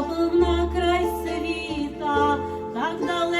летіла на край світа, так далеко.